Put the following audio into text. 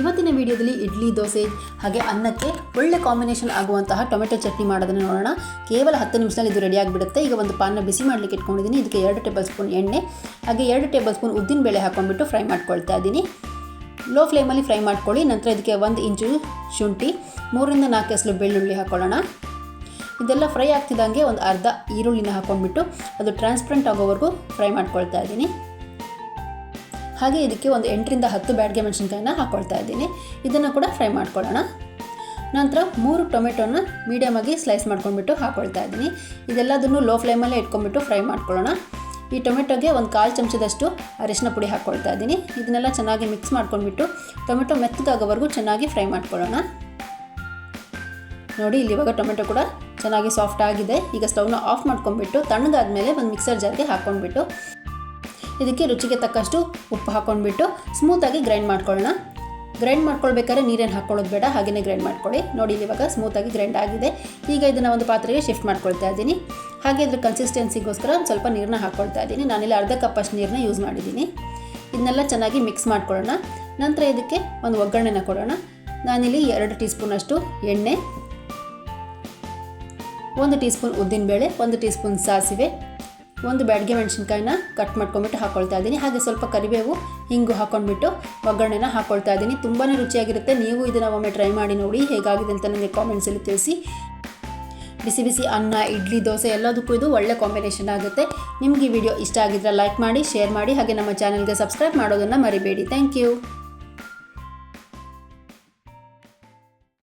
ಇವತ್ತಿನ ವಿಡಿಯೋದಲ್ಲಿ ಇಡ್ಲಿ, ದೋಸೆ ಹಾಗೆ ಅನ್ನಕ್ಕೆ ಒಳ್ಳೆ ಕಾಂಬಿನೇಷನ್ ಆಗುವಂತಹ ಟೊಮೆಟೊ ಚಟ್ನಿ ಮಾಡೋದನ್ನು ನೋಡೋಣ. ಕೇವಲ ಹತ್ತು ನಿಮಿಷದಲ್ಲಿ ಇದು ರೆಡಿ ಆಗಿಬಿಡುತ್ತೆ. ಈಗ ಒಂದು ಪಾನ್ನ ಬಿಸಿ ಮಾಡಲಿಕ್ಕೆ ಇಟ್ಕೊಂಡಿದ್ದೀನಿ. ಇದಕ್ಕೆ ಎರಡು ಟೇಬಲ್ ಸ್ಪೂನ್ ಎಣ್ಣೆ, ಹಾಗೆ ಎರಡು ಟೇಬಲ್ ಸ್ಪೂನ್ ಉದ್ದಿನ ಬೇಳೆ ಹಾಕೊಂಡ್ಬಿಟ್ಟು ಫ್ರೈ ಮಾಡ್ಕೊಳ್ತಾ ಇದ್ದೀನಿ. ಲೋ ಫ್ಲೇಮಲ್ಲಿ ಫ್ರೈ ಮಾಡ್ಕೊಳ್ಳಿ. ನಂತರ ಇದಕ್ಕೆ ಒಂದು ಇಂಚು ಶುಂಠಿ, ಮೂರರಿಂದ ನಾಲ್ಕು ಎಸಲು ಬೆಳ್ಳುಳ್ಳಿ ಹಾಕೊಳ್ಳೋಣ. ಇದೆಲ್ಲ ಫ್ರೈ ಆಗ್ತಿದ್ದಂಗೆ ಒಂದು ಅರ್ಧ ಈರುಳ್ಳಿನ ಹಾಕೊಂಡ್ಬಿಟ್ಟು ಅದು ಟ್ರಾನ್ಸ್ಪರೆಂಟ್ ಆಗೋವರೆಗೂ ಫ್ರೈ ಮಾಡ್ಕೊಳ್ತಾ ಇದ್ದೀನಿ. ಹಾಗೆ ಇದಕ್ಕೆ ಒಂದು ಎಂಟರಿಂದ ಹತ್ತು ಬ್ಯಾಡ್ಗೆ ಮೆಣಸಿನ್ಕಾಯಿನ ಹಾಕ್ಕೊಳ್ತಾ ಇದ್ದೀನಿ. ಇದನ್ನು ಕೂಡ ಫ್ರೈ ಮಾಡ್ಕೊಳ್ಳೋಣ. ನಂತರ ಮೂರು ಟೊಮೆಟೊನ ಮೀಡಿಯಮಾಗಿ ಸ್ಲೈಸ್ ಮಾಡ್ಕೊಂಡ್ಬಿಟ್ಟು ಹಾಕ್ಕೊಳ್ತಾ ಇದ್ದೀನಿ. ಇದೆಲ್ಲದನ್ನು ಲೋ ಫ್ಲೇಮಲ್ಲೇ ಇಟ್ಕೊಂಡ್ಬಿಟ್ಟು ಫ್ರೈ ಮಾಡ್ಕೊಳ್ಳೋಣ. ಈ ಟೊಮೆಟೊಗೆ ಒಂದು ಕಾಲು ಚಮಚದಷ್ಟು ಅರಿಶಿನ ಪುಡಿ ಹಾಕ್ಕೊಳ್ತಾ ಇದ್ದೀನಿ. ಇದನ್ನೆಲ್ಲ ಚೆನ್ನಾಗಿ ಮಿಕ್ಸ್ ಮಾಡ್ಕೊಂಡ್ಬಿಟ್ಟು ಟೊಮೆಟೊ ಮೆತ್ತಗಾಗೋವರೆಗೂ ಚೆನ್ನಾಗಿ ಫ್ರೈ ಮಾಡ್ಕೊಳ್ಳೋಣ. ನೋಡಿ ಇಲ್ಲಿ ಇವಾಗ ಟೊಮೆಟೊ ಕೂಡ ಚೆನ್ನಾಗಿ ಸಾಫ್ಟ್ ಆಗಿದೆ. ಈಗ ಸ್ಟವ್ನ ಆಫ್ ಮಾಡ್ಕೊಂಡ್ಬಿಟ್ಟು ತಣ್ಣಗಾದ್ಮೇಲೆ ಒಂದು ಮಿಕ್ಸರ್ ಜಾರ್ಗೆ ಹಾಕ್ಕೊಂಡ್ಬಿಟ್ಟು ಇದಕ್ಕೆ ರುಚಿಗೆ ತಕ್ಕಷ್ಟು ಉಪ್ಪು ಹಾಕ್ಕೊಂಡ್ಬಿಟ್ಟು ಸ್ಮೂತಾಗಿ ಗ್ರೈಂಡ್ ಮಾಡ್ಕೊಳ್ಳೋಣ. ಗ್ರೈಂಡ್ ಮಾಡ್ಕೊಳ್ಬೇಕಾದ್ರೆ ನೀರೇನು ಹಾಕ್ಕೊಳ್ಳೋದು ಬೇಡ ಹಾಗೆಯೇ ಗ್ರೈಂಡ್ ಮಾಡ್ಕೊಳ್ಳಿ. ನೋಡಿ, ಇಲ್ಲಿ ಇವಾಗ ಸ್ಮೂತಾಗಿ ಗ್ರೈಂಡ್ ಆಗಿದೆ. ಈಗ ಇದನ್ನು ಒಂದು ಪಾತ್ರೆಗೆ ಶಿಫ್ಟ್ ಮಾಡ್ಕೊಳ್ತಾ ಇದ್ದೀನಿ. ಹಾಗೆ ಇದ್ರ ಕನ್ಸಿಸ್ಟೆನ್ಸಿಗೋಸ್ಕರ ಒಂದು ಸ್ವಲ್ಪ ನೀರನ್ನ ಹಾಕ್ಕೊಳ್ತಾ ಇದ್ದೀನಿ. ನಾನಿಲ್ಲಿ ಅರ್ಧ ಕಪ್ಪಷ್ಟು ನೀರನ್ನ ಯೂಸ್ ಮಾಡಿದ್ದೀನಿ. ಇದನ್ನೆಲ್ಲ ಚೆನ್ನಾಗಿ ಮಿಕ್ಸ್ ಮಾಡ್ಕೊಳ್ಳೋಣ. ನಂತರ ಇದಕ್ಕೆ ಒಂದು ಒಗ್ಗರಣೆನ ಕೊಡೋಣ. ನಾನಿಲ್ಲಿ ಎರಡು ಟೀ ಸ್ಪೂನಷ್ಟು ಎಣ್ಣೆ, ಒಂದು ಟೀ ಸ್ಪೂನ್ ಉದ್ದಿನಬೇಳೆ, ಒಂದು ಟೀ ಸ್ಪೂನ್ ಸಾಸಿವೆ ಒಂದು ಬ್ಯಾಡ್ಗೆ ಮೆಣಸಿನ್ಕಾಯಿನ ಕಟ್ ಮಾಡ್ಕೊಂಬಿಟ್ಟು ಹಾಕ್ಕೊಳ್ತಾ ಇದ್ದೀನಿ. ಹಾಗೆ ಸ್ವಲ್ಪ ಕರಿಬೇವು, ಹಿಂಗು ಹಾಕ್ಕೊಂಡ್ಬಿಟ್ಟು ಒಗ್ಗರಣೆನ ಹಾಕ್ಕೊಳ್ತಾ ಇದ್ದೀನಿ. ತುಂಬಾ ರುಚಿಯಾಗಿರುತ್ತೆ. ನೀವು ಇದನ್ನು ಒಮ್ಮೆ ಟ್ರೈ ಮಾಡಿ ನೋಡಿ ಹೇಗಾಗಿದೆ ಅಂತ ನನಗೆ ಕಾಮೆಂಟ್ಸಲ್ಲಿ ತಿಳಿಸಿ. ಬಿಸಿ ಬಿಸಿ ಅನ್ನ, ಇಡ್ಲಿ, ದೋಸೆ ಎಲ್ಲದಕ್ಕೂ ಇದು ಒಳ್ಳೆ ಕಾಂಬಿನೇಷನ್ ಆಗುತ್ತೆ. ನಿಮ್ಗೆ ಈ ವಿಡಿಯೋ ಇಷ್ಟ ಆಗಿದ್ರೆ ಲೈಕ್ ಮಾಡಿ ಶೇರ್ ಮಾಡಿ, ಹಾಗೆ ನಮ್ಮ ಚಾನಲ್ಗೆ ಸಬ್ಸ್ಕ್ರೈಬ್ ಮಾಡೋದನ್ನು ಮರಿಬೇಡಿ. Thank you